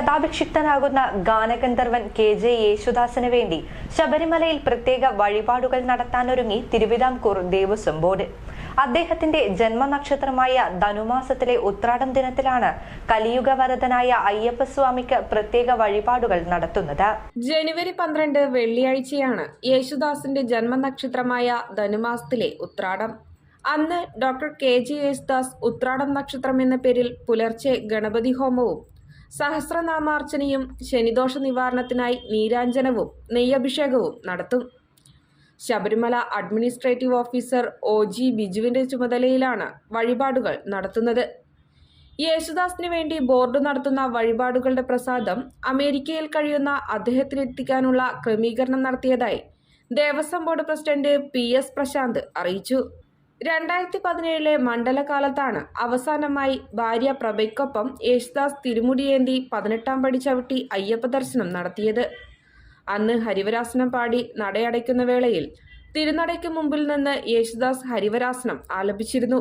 ശതാഭിഷിക്തനാകുന്ന ഗാനഗന്ധർവൻ K J യേശുദാസിന് വേണ്ടി ശബരിമലയിൽ പ്രത്യേക വഴിപാടുകൾ നടത്താനൊരുങ്ങി തിരുവിതാംകൂർ ദേവസ്വം ബോർഡ്. അദ്ദേഹത്തിന്റെ ജന്മനക്ഷത്രമായ ധനുമാസത്തിലെ ഉത്രാടം ദിനത്തിലാണ് കലിയുഗ വരദനായ അയ്യപ്പസ്വാമിക്ക് പ്രത്യേക വഴിപാടുകൾ നടത്തുന്നത്. ജനുവരി പന്ത്രണ്ട് വെള്ളിയാഴ്ചയാണ് യേശുദാസിന്റെ ജന്മനക്ഷത്രമായ ധനുമാസത്തിലെ ഉത്രാടം. അന്ന് ഡോക്ടർ കെ ജി യേശുദാസ് ഉത്രാടം നക്ഷത്രം എന്ന പേരിൽ പുലർച്ചെ ഗണപതി ഹോമവും സഹസ്രനാമാർച്ചനയും ശനിദോഷ നിവാരണത്തിനായി നീരാഞ്ജനവും നെയ്യഭിഷേകവും നടത്തും. Sabarimala administrative officer O. G. ബിജുവിന്റെ ചുമതലയിലാണ് വഴിപാടുകൾ നടത്തുന്നത്. യേശുദാസിന് വേണ്ടി ബോർഡ് നടത്തുന്ന വഴിപാടുകളുടെ പ്രസാദം അമേരിക്കയിൽ കഴിയുന്ന അദ്ദേഹത്തിനെത്തിക്കാനുള്ള ക്രമീകരണം നടത്തിയതായി Devaswom board president P. S. Prashanth അറിയിച്ചു. രണ്ടായിരത്തി പതിനേഴിലെ മണ്ഡലകാലത്താണ് അവസാനമായി ഭാര്യ പ്രഭയ്ക്കൊപ്പം യേശുദാസ് തിരുമുടിയേന്തി പതിനെട്ടാം പടി ചവിട്ടി അയ്യപ്പ ദർശനം നടത്തിയത്. അന്ന് ഹരിവരാസനം പാടി നടയടയ്ക്കുന്ന വേളയിൽ തിരുനടയ്ക്ക് മുമ്പിൽ നിന്ന് യേശുദാസ് ഹരിവരാസനം ആലപിച്ചിരുന്നു.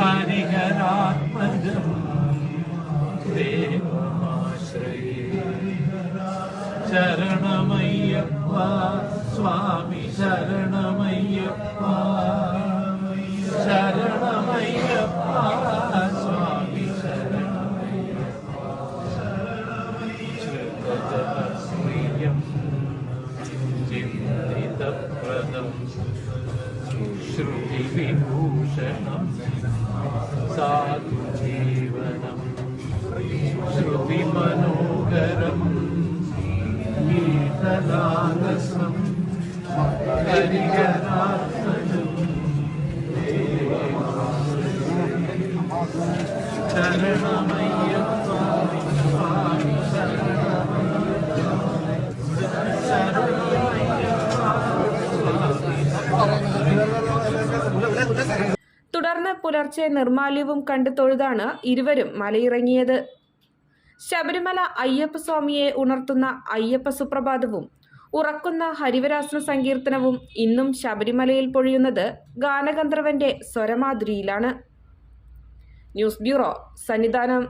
ഹരിഹരാത്മജം शरणमय्यप्पा वा स्वामि शरणमय्यप्पा शरणमय स्वामि शरणमय श्रुतस्त्रियं चिन्तितप्रदं श्रुतिविभूषणं साधुजीवनं श्रुतिमनोकरम् തുടർന്ന് പുലർച്ചെ നിർമാല്യവും കണ്ടു തൊഴുതാണ് ഇരുവരും മലയിറങ്ങിയത്. ശബരിമല അയ്യപ്പസ്വാമിയെ ഉണർത്തുന്ന അയ്യപ്പ സുപ്രഭാതവും ഉറക്കുന്ന ഹരിവരാസന സങ്കീർത്തനവും ഇന്നും ശബരിമലയിൽ പൊഴിയുന്നത് ഗാനഗന്ധർവന്റെ സ്വരമാധുരിയിലാണ് ന്യൂസ് ബ്യൂറോ സന്നിധാനം.